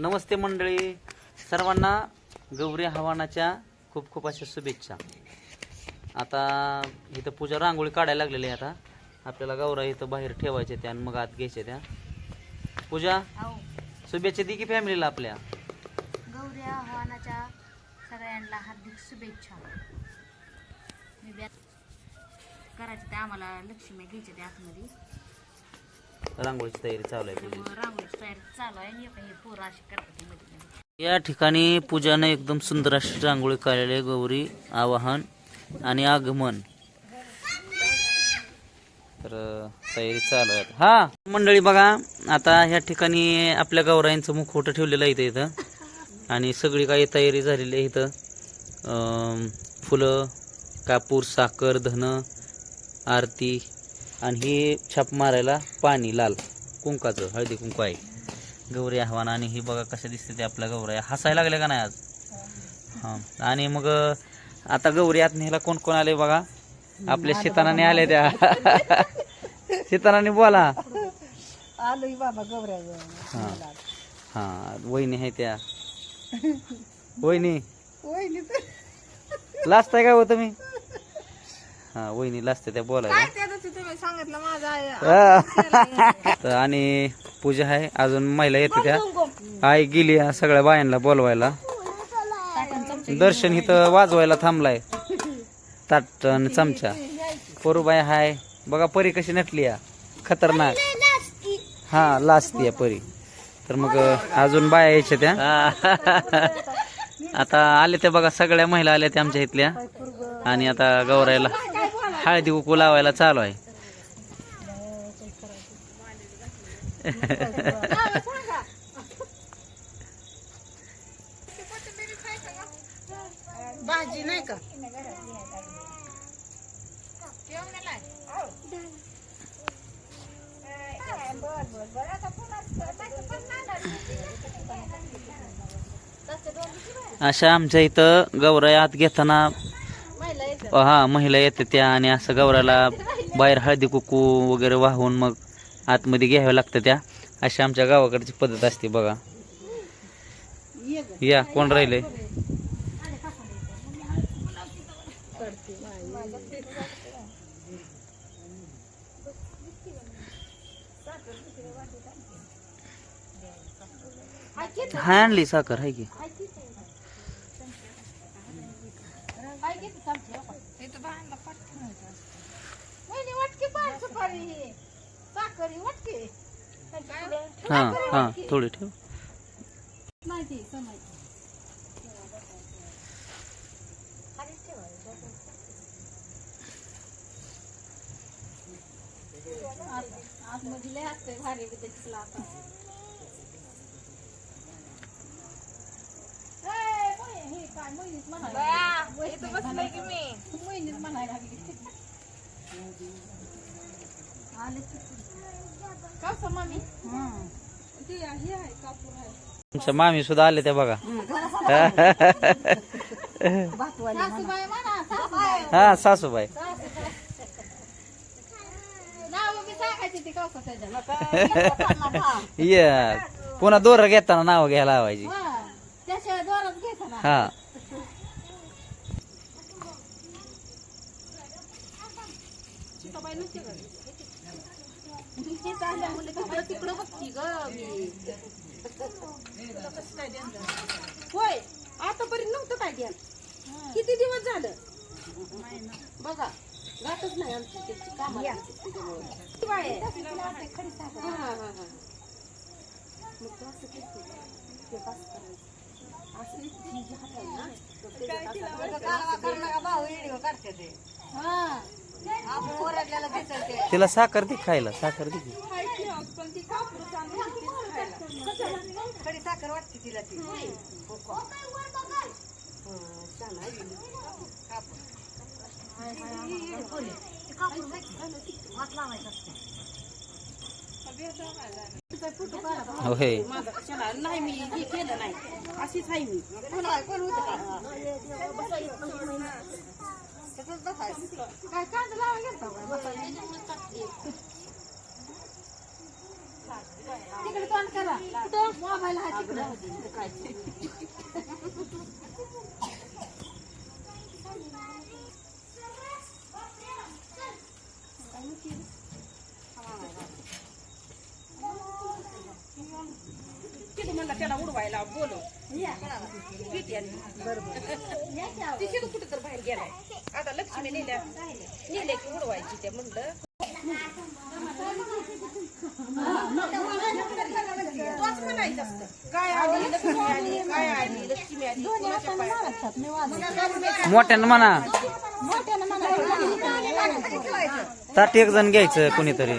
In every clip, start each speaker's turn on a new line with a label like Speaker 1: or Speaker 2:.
Speaker 1: नमस्ते मंडळी. सर्वांना गौरी आव्हानाच्या खूप खूप अशा शुभेच्छा. आता इथं पूजा रांगोळी काढायला लागलेली आहे आता. आपल्याला गौरा इथं बाहेर ठेवायच्या त्या आणि मग आत घ्यायच्या त्या. पूजा
Speaker 2: अहो
Speaker 1: शुभेच्छा दे की फॅमिलीला आपल्या.
Speaker 2: गौरी आव्हानाच्या सगळ्यांना हार्दिक शुभेच्छा. मी करायचं ते आम्हाला लक्ष्मी घ्यायचे ते आतमध्ये.
Speaker 1: रांगोळीची तयारी चालू आहे पूजेची.
Speaker 2: त्यामुळं रांगोळी तयार चालू आहे. आणि हे काही पोरं अशी करतात मध्ये मध्ये.
Speaker 1: या ठिकाणी पूजाने एकदम सुंदर अशी रांगोळी काढलेली आहे. गौरी आवाहन आणि आगमन. तर अं, तयारी चालू आहे. हा मंडळी बघा आता ह्या ठिकाणी आपल्या गौरायांचं मुखवटं ठेवलेलं आहे इथं इथं. आणि सगळी काही तयारी झालेली आहे इथं. अं, फुलं कापूर साखर धन आरती आणि हे छाप मारायला पाणी लाल. कुंकाचं हळदी कुंकू आहे. गौरी आव्हान आणि ही बघा कशा दिसते ते आपल्या गौऱ्या हसायला लागल्या का नाही आज? हां. आणि मग आता गौरी आत न्यायला कोण कोण आले बघा? आपल्या शेतानाने आले त्या. शेतानाने बोला.
Speaker 3: आलोय बाबा गौऱ्या
Speaker 1: हां. हां वहिनी आहे त्या. वहिनी.
Speaker 3: वहिनी तर
Speaker 1: लाजताय काय हो तुम्ही? हां वहिनी लाजते त्या बोलायला.
Speaker 3: त्या दिवशी तुम्ही सांगितलं माझा आहे.
Speaker 1: हा. तर आणि पूजा आहे अजून महिला येते त्या आई गेली या सगळ्या बायांना बोलवायला. दर्शन इथं वाजवायला थांबलाय. ताट आणि चमचा. पोरूबाई हाय. बघा परी कशी नटली या. खतरनाक. हा लाजती या परी. तर मग अजून बाया यायच्या त्या. आता आले त्या बघा सगळ्या महिला आल्या त्या आमच्या इथल्या. आणि आता गौरायला हळदी कुकू लावायला चालू आहे.
Speaker 3: भाजी नाही का?
Speaker 1: अशा आमच्या इथं गौराई आत घेताना हा महिला येते त्या आणि असं गवराला बाहेर हळदी कुकू वगैरे वाहून मग आतमध्ये घ्याव्या लागतं त्या. अशी आमच्या गावाकडची पद्धत असते बघा. या कोण राहिले? हा आणली साखर हाय की
Speaker 3: वहिनी वाटकी साखरी.
Speaker 1: हा हा थोडी ठेव.
Speaker 3: माहिती आतमध्ये लय असते भारी हे काय मोहिनीच म्हणायला लागली. मामी
Speaker 1: सुद्धा आले ते बघा. हा सासूबाई. या पुन्हा दोर घेताना नाव घ्यायला लावायची. हा.
Speaker 3: तिकडं बघती ग होय आतापर्यंत नव्हतं काय द्या किती दिवस झालं? बघा गाठच नाही आमची तो असं करायचं. हात हा.
Speaker 1: तिला साखर दे खायला साखर दे.
Speaker 3: साखर वाटते तिला ती.
Speaker 1: होय
Speaker 3: नाही मी हे केलं नाही. अशीच आहे मी. काय कांदा लावा घेता तिकडे तोंड करा कुठं मोबाईल हा तिकडं काय तिथं म्हणला त्याला उडवायला आणि? ती तिथं कुठं तर बाहेर गेलाय आता लक्ष्मी नेल्या नेले की उडवायची ते म्हणलं. तोच म्हणायचं असतं. काय आली लक्ष्मी आली काय आली लक्ष्मी आली कोणाच्या पायात?
Speaker 1: मोठ्यानं म्हणा. ताट एक जण घ्यायचं कोणीतरी.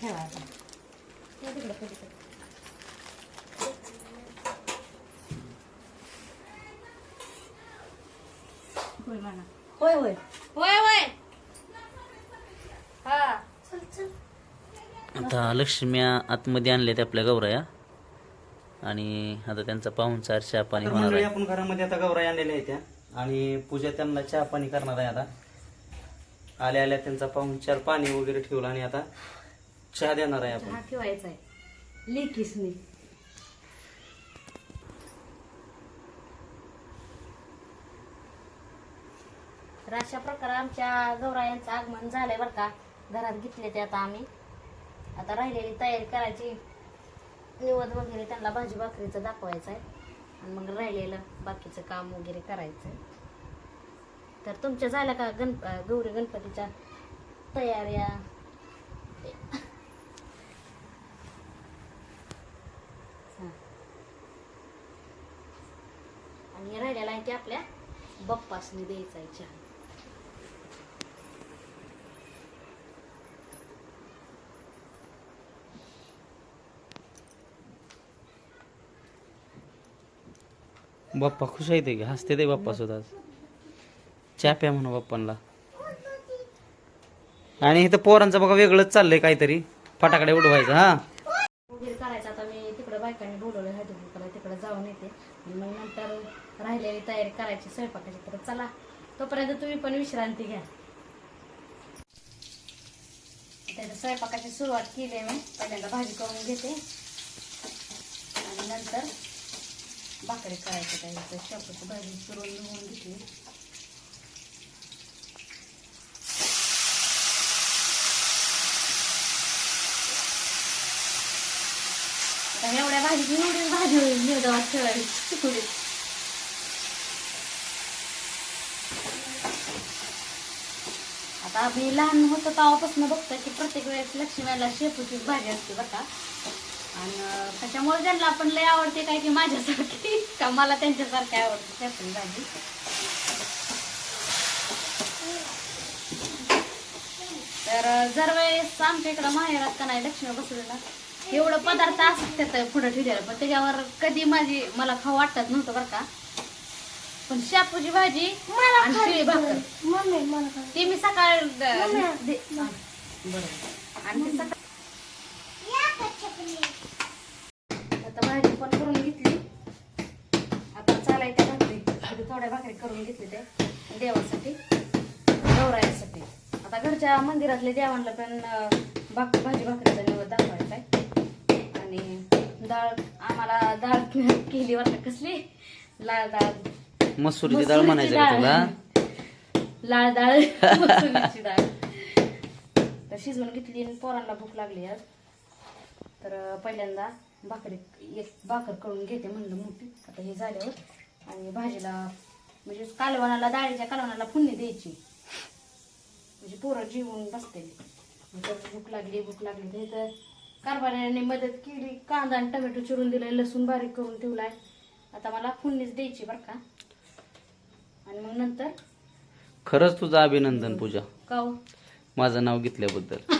Speaker 2: ठेवा होय म्हणा होय होय होय होय हा
Speaker 1: आता लक्ष्म्या आतमध्ये आणल्यात आपल्या गौराया आणि आता त्यांचा पाहुणचार चहा पाणी होणार आहे. आपण घरामध्ये आता गौराया आणलेल्या आहेत त्या. आणि पूजा त्यांना चहा पाणी करणार आहे आता. आल्या आल्या त्यांचा पाहुणचार पाणी वगैरे ठेवलं आणि आता चहा देणार आहे आपण.
Speaker 2: चहा ठेवायचा आहे. लेखीसनी तर अशा प्रकारे आमच्या गौरायांचं आगमन झालंय बरं का. घरात घेतले ते आता आम्ही. आता राहिलेली तयारी करायची. निवद वगैरे त्यांना भाजी भाकरीचं दाखवायचं आहे. आणि मग राहिलेलं बाकीचं काम वगैरे करायचं आहे. तर तुमच्या झाल्या का गण गौरी गणपतीच्या तयाऱ्या? आणि राहिलेला आहे की आपल्या बप्पासनी द्यायचा आहे चहा.
Speaker 1: बाप्पा खुश आहे ते हसते ते बाप्पा सुद्धा चहा प्या म्हणा बाप्पांना आणि इथं पोरांचं बघा वेगळंच चाललंय काहीतरी. फटाकडे उडवायचं हा.
Speaker 2: वगैरे करायचं आता मी तिकडे बायकांनी बोलवलं हळदी तिकडे जाऊन येते. मग नंतर राहिलेली तयारी करायची स्वयंपाकाची. तर चला तोपर्यंत तुम्ही पण विश्रांती घ्या. त्याच्या स्वयंपाकाची सुरुवात केली आहे मी. पहिल्यांदा भाजी करून घेते. आणि नंतर भाकरी करायचं त्याच्यात शेपूची भाजी करून धुवून घेतली. आता एवढ्या भाजी एवढी भाजी होईल निर्धावात ठेवायची थोडी आता आम्ही लहान होतो तेव्हापासून बघतोय की प्रत्येक वेळेस लक्ष्मीला शेपूचीच भाजी असते बघा आणि त्याच्यामुळे त्यांना आपण लय आवडते काय की माझ्यासारखी. का मला त्यांच्यासारखी आवडते शेपूची भाजी. तर जर वेळेस आमच्या इकडं माहेरात का नाही लक्ष्मी बसलेला एवढं पदार्थ असत त्यात पुढे ठेवलेलं पण त्याच्यावर कधी माझी मला खाऊ वाटत नव्हतं बरं का. पण शापूची भाजी आणि शिळी भाकर. ती मी सकाळ आणि ती सकाळ आता भाजी पण करून घेतली. आता चालायच्या भाकरी. थोडी थोड्या भाकरी करून घेतली ते देवासाठी. गौरायासाठी. आता घरच्या मंदिरातल्या देवांना पण अं, भाक भाजी भाकरीचा निवड आहे आणि डाळ आम्हाला डाळ केली का कसली? लाल डाळ.
Speaker 1: मसूरची डाळ म्हणायचं तुला?
Speaker 2: लाल डाळ मसुरीची डाळ. तर शिजवून घेतली पोरांना भूक लागली आज. तर पहिल्यांदा भाकरी एक भाकर करून घेते म्हणलं मोठी. आता हे झाल्यावर. आणि भाजीला म्हणजे कालवणाला डाळीच्या कालवणाला फुन्नी द्यायची. म्हणजे पोरं जेवून बसते भूक लागली भूक लागली. तर कारभाऱ्याने मदत केली कांदा आणि टोमॅटो चिरून दिलाय लसूण बारीक करून ठेवलाय. आता मला फुन्नीच द्यायची बरं का. आणि मग नंतर?
Speaker 1: खरंच तुझं अभिनंदन पूजा.
Speaker 2: काव
Speaker 1: माझं नाव घेतल्याबद्दल.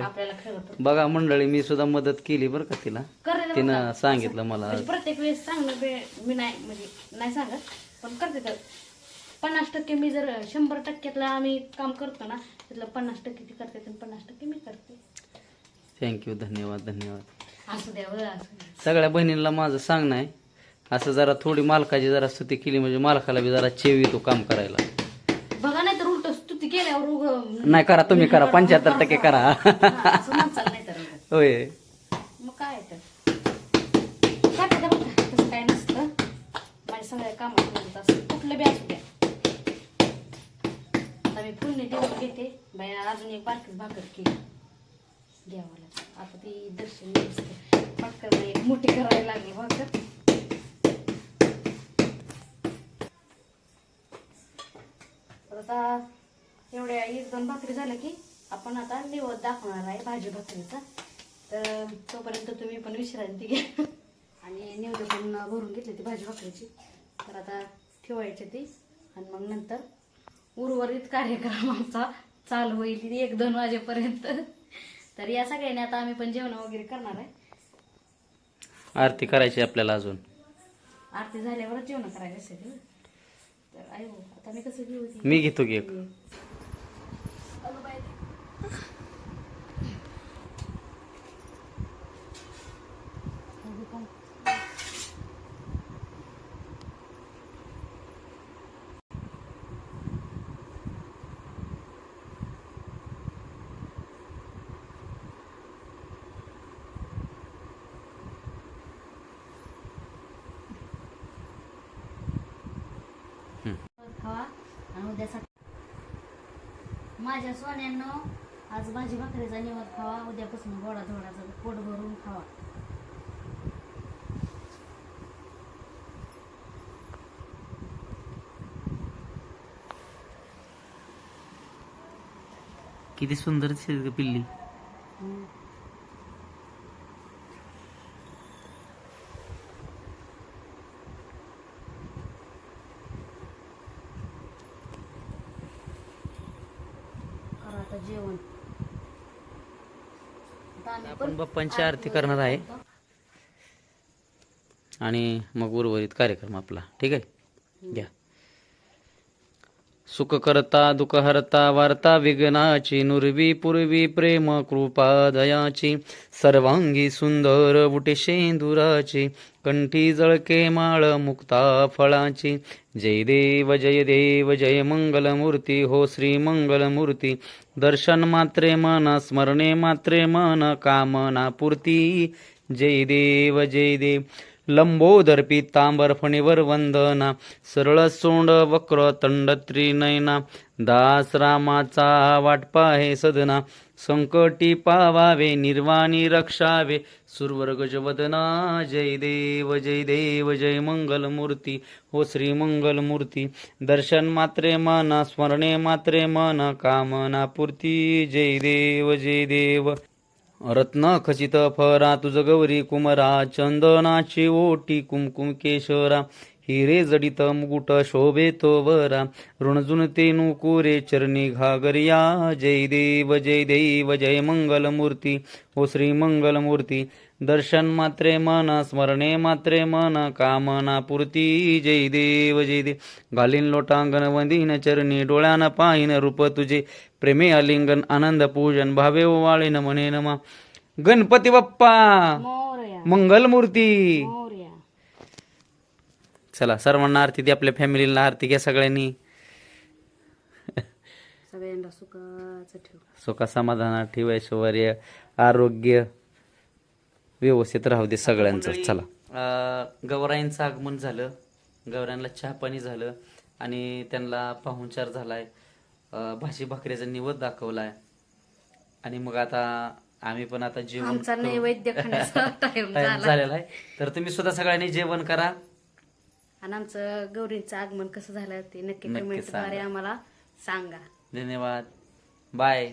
Speaker 2: आपल्याला खरं तर.
Speaker 1: बघा मंडळी मी सुद्धा मदत केली बरं का तिला.
Speaker 2: बरं
Speaker 1: तिनं
Speaker 2: का?
Speaker 1: सांगितलं मला.
Speaker 2: म्हणजे प्रत्येक वेळेस सांगणं बे- मी नाही म्हणजे नाही सांगत पण करते तर. पन्नास टक्के मी जर शंभर टक्क्यातलं आम्ही काम करतो ना त्यातलं पन्नास टक्के ती करते आणि पन्नास टक्के मी करते.
Speaker 1: थँक्यू धन्यवाद धन्यवाद.
Speaker 2: असू द्या बरं असू द्या.
Speaker 1: सगळ्या बहिणींना माझं सांगणं आहे असं जरा थोडी मालकाची जरा स्तुती केली म्हणजे मालकाला बी जरा चेव येतो काम करायला.
Speaker 2: बघा नाही तर उलट स्तुती केल्यावर उग
Speaker 1: नाही करा तुम्ही करा पंच्याहत्तर टक्के करा.
Speaker 2: असं म्हणचाल नाही तर उगाच.
Speaker 1: होय.
Speaker 2: मग काय तर? बघा तसं काय नसतं. माझ्या सगळ्या कामात मदत असते कुठलं बी असू द्या. आता मी पुन्हा देऊन घेते. बाया अजून एक बारकीच भाकर केली. देवाला आता ती दर्शन दिसते पटकन एक मोठी करायला लागली भाकर. तर आता एवढ्या एक दोन भाकरी झाल्या की आपण आता निवड दाखवणार आहे भाजी भाकरीचा. तर तोपर्यंत तुम्ही पण विश्रांती घ्या. आणि निवड पण भरून घेतली ती भाजी भाकरीची. तर आता ठेवायची ती आणि मग नंतर उर्वरित कार्यक्रम आमचा चालू होईल. एक दोन वाजेपर्यंत. तर या सगळ्यांनी आता आम्ही पण जेवण वगैरे करणार आहे.
Speaker 1: आरती करायची आपल्याला अजून.
Speaker 2: आरती झाल्यावरच जेवण करायचं असेल. तर आई हो आता मी कसं घेऊ ती
Speaker 1: मी घेतो की एक
Speaker 2: खावा आणि उद्या सकाळी माझ्या सोन्यांनो आज भाजी भाकरीचा निवड खावा उद्यापासून गोडा धोडाचा पोट भरून खावा.
Speaker 1: किती सुंदर दिसते पिल्ली
Speaker 2: करा आता जेवण
Speaker 1: आपण
Speaker 2: पण
Speaker 1: बाप्पांची आरती करणार आहे. आणि मग उर्वरित कार्यक्रम आपला. ठीक आहे? घ्या सुख करता दुःख हरता वार्ता विघ्नाची नुरवी पूर्वी प्रेम कृपा दयाची सर्वांगी सुंदर बुटे शेंदुराची कंठी जळके माळ मुक्ता फळाची. जय देव जय देव जय मंगलमूर्ती हो श्री मंगलमूर्ती. दर्शन मात्रे मन स्मरणे मात्रे मन कामना पूर्ती. जय देव जय देव. लंबोदर्पी तांबरफणीवर वंदना सरळ सोंड वक्र तंड त्रिनयना दास रामाचा वाटपा हे सदना संकटी पावावे निर्वाणी रक्षावे सुरवर गजवदना जय देव जय देव जय मंगलमूर्ती हो श्री मंगलमूर्ती दर्शन मात्रे मन स्मरणे मात्रे मन कामना पूर्ती जय देव जय देव. रत्न खचित फरा तुझ गौरी कुमरा चंदनाची ओटी कुमकुम केशरा हिरे जडित मुकुट शोभेतो वरा ऋणजुन ते नुकुरे चरणी घागरिया जय देव जय देव जय मंगलमूर्ती ओ श्री मंगलमूर्ती दर्शन मात्रे मन स्मरणे मात्रे मन कामना पूर्ती जय देव जय देव घालीन लोटांगण वंदीन चरणी डोळ्यान पाहिन रूप तुझे प्रेमे आलिंगन आनंद पूजन भावे वाळीन म्हणे नमा। गणपती बाप्पा!
Speaker 2: मोरया।
Speaker 1: मंगलमूर्ती!
Speaker 2: मोरया।
Speaker 1: चला सर्वांना आरती दे आपल्या फॅमिलीला आरती घ्या सगळ्यांनी.
Speaker 2: सगळ्यांना सुखाचं ठेव.
Speaker 1: सुखा समाधानात ठेव ऐश्वर्य आरोग्य. व्यवस्थित राहू दे सगळ्यांचं. चला. अं, गौराईंचं आगमन झालं. गौरायांना चहा पाणी झालं आणि त्यांना पाहुणचार झालाय. भाजी भाकरीचा निवद दाखवलाय. आणि मग आता आम्ही पण आता जेवण
Speaker 2: आमचा. नैवेद्य खाण्याचा टाइम
Speaker 1: टाइम
Speaker 2: झाला.
Speaker 1: झालेला आहे. तर तुम्ही सुद्धा सगळ्यांनी जेवण करा.
Speaker 2: आणि आमचं गौरींचं आगमन कसं झालं ते नक्की
Speaker 1: सांगा.
Speaker 2: आम्हाला सांगा.
Speaker 1: धन्यवाद. बाय